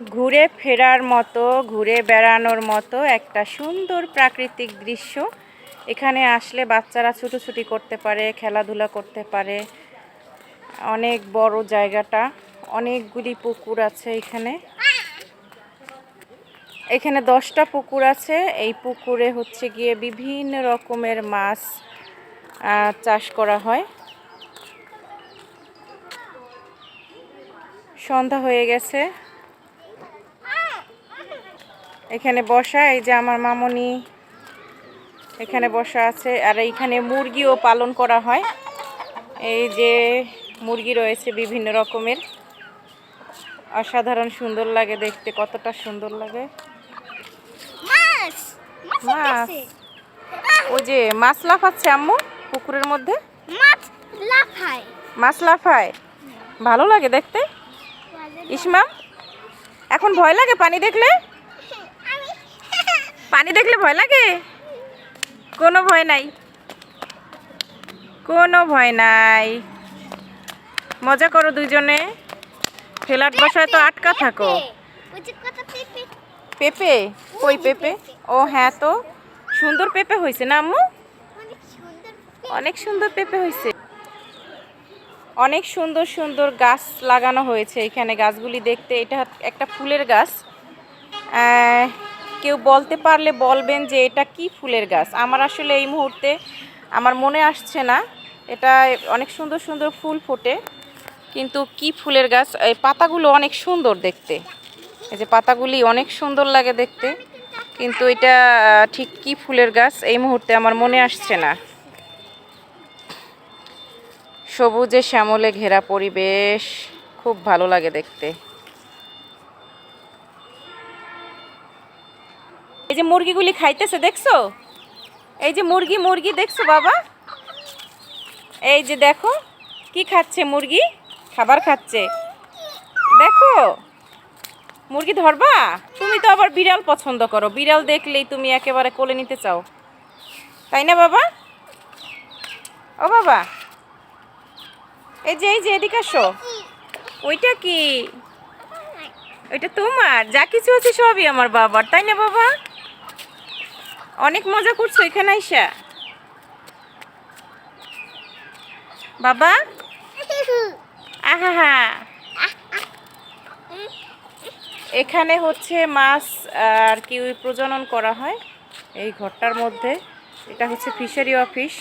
ঘুরে ফেরার মতো, ঘুরে বেড়ানোর মতো একটা সুন্দর প্রাকৃতিক দৃশ্য। এখানে আসলে বাচ্চারা ছুটোছুটি করতে পারে, খেলাধুলা করতে পারে। অনেক বড় জায়গাটা, অনেকগুলি পুকুর আছে এখানে। এখানে দশটা পুকুর আছে। এই পুকুরে হচ্ছে গিয়ে বিভিন্ন রকমের মাছ চাষ করা হয়। সন্ধ্যা হয়ে গেছে। এখানে বসা এই যে আমার মামনি এখানে বসা আছে আর এইখানে মুরগিও পালন করা হয়। এই যে মুরগি রয়েছে বিভিন্ন রকমের। অসাধারণ সুন্দর লাগে দেখতে কতটা সুন্দর লাগে। মাছ! ওই যে মাছ লাফাচ্ছে আম্মু পুকুরের মধ্যে? মাছ লাফায়। মাছ লাফায়? ভালো লাগে দেখতে? ইসমাম এখন ভয় লাগে পানি দেখলে? পানি দেখলে ভয় লাগে? কোনো ভয় নাই। কোনো ভয় নাই। মজা করো দুইজনে। ফ্ল্যাট বসায় তো আটকা থাকো। ওই পেঁপে? কই পেঁপে? ও হ্যাঁ তো। সুন্দর পেঁপে হয়েছে না আম্মু? অনেক সুন্দর পেঁপে। হয়েছে অনেক সুন্দর সুন্দর গাছ লাগানো হয়েছে এখানে গাছগুলি দেখতে। এটা একটা ফুলের গাছ। কেউ বলতে পারলে বলবেন যে এটা কি ফুলের গাছ? আমার আসলে এই মুহূর্তে আমার মনে আসছে না। এটা অনেক সুন্দর সুন্দর ফুল ফোটে। কিন্তু কি ফুলের গাছ? এই পাতাগুলো অনেক সুন্দর দেখতে। এই যে পাতাগুলি অনেক সুন্দর লাগে দেখতে। কিন্তু এটা ঠিক কি ফুলের গাছ? এই মুহূর্তে আমার মনে আসছে না। সবুজে শ্যামলে ঘেরা পরিবেশ। খুব ভালো লাগে দেখতে। এই যে মুরগিগুলি খাইতেছে, দেখছ? এই যে মুরগি মুরগি, দেখছ বাবা? এই যে দেখো, কি খাচ্ছে মুরগি? খাবার খাচ্ছে। দেখো, মুরগি ধরবা? তুমি তো আবার বিড়াল পছন্দ করো। বিড়াল দেখলেই তুমি একেবারে কোলে নিতে চাও। তাই না বাবা? ও বাবা, এই যে এই যে, এদিকে আসো। ওইটা কি? ওইটা তোমার। যা কিছু আছে সবই আমার বাবার, তাই না বাবা? অনেক মজা করছ এখানে আইসা। বাবা? আহা এখানে হচ্ছে মাছ আর কি ওই প্রজনন করা হয় এই ঘরটার মধ্যে। এটা হচ্ছে ফিশারি অফিস।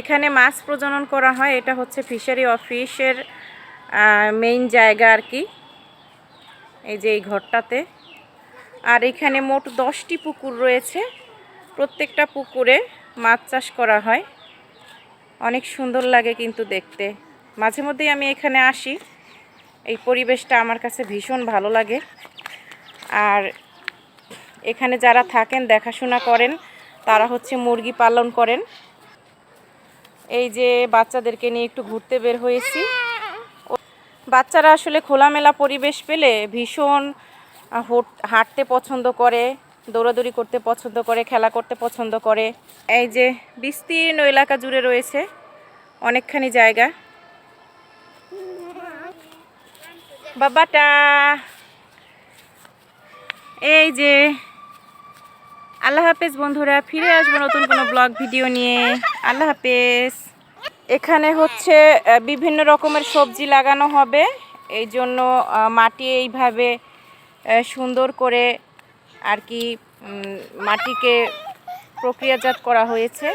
এখানে মাছ প্রজনন করা হয়, এটা হচ্ছে ফিশারি অফিসের মেইন জায়গা আর কি। এই যে এই ঘরটাতে। আর এখানে মোট দশটি পুকুর রয়েছে। প্রত্যেকটা পুকুরে মাছ চাষ করা হয়। অনেক সুন্দর লাগে কিন্তু দেখতে। মাঝে মধ্যেই আমি এখানে আসি। এই পরিবেশটা আমার কাছে ভীষণ ভালো লাগে। আর এখানে যারা থাকেন, দেখাশোনা করেন, তারা হচ্ছে মুরগি পালন করেন। এই যে বাচ্চাদেরকে নিয়ে একটু ঘুরতে বের হয়েছি। বাচ্চারা আসলে খোলামেলা পরিবেশ পেলে ভীষণ হাঁটতে পছন্দ করে, দৌড়াদৌড়ি করতে পছন্দ করে, খেলা করতে পছন্দ করে। এই যে বিস্তীর্ণ এলাকা জুড়ে রয়েছে অনেকখানি জায়গা। বাবাটা! এই যে, আল্লাহ হাফেজ বন্ধুরা, ফিরে আসব নতুন কোনো ব্লগ ভিডিও নিয়ে। আল্লাহ হাফেজ। এখানে হচ্ছে বিভিন্ন রকমের সবজি লাগানো হবে। এই জন্য মাটি এইভাবে সুন্দর করে আর কি মাটিকে প্রক্রিয়াজাত করা হয়েছে।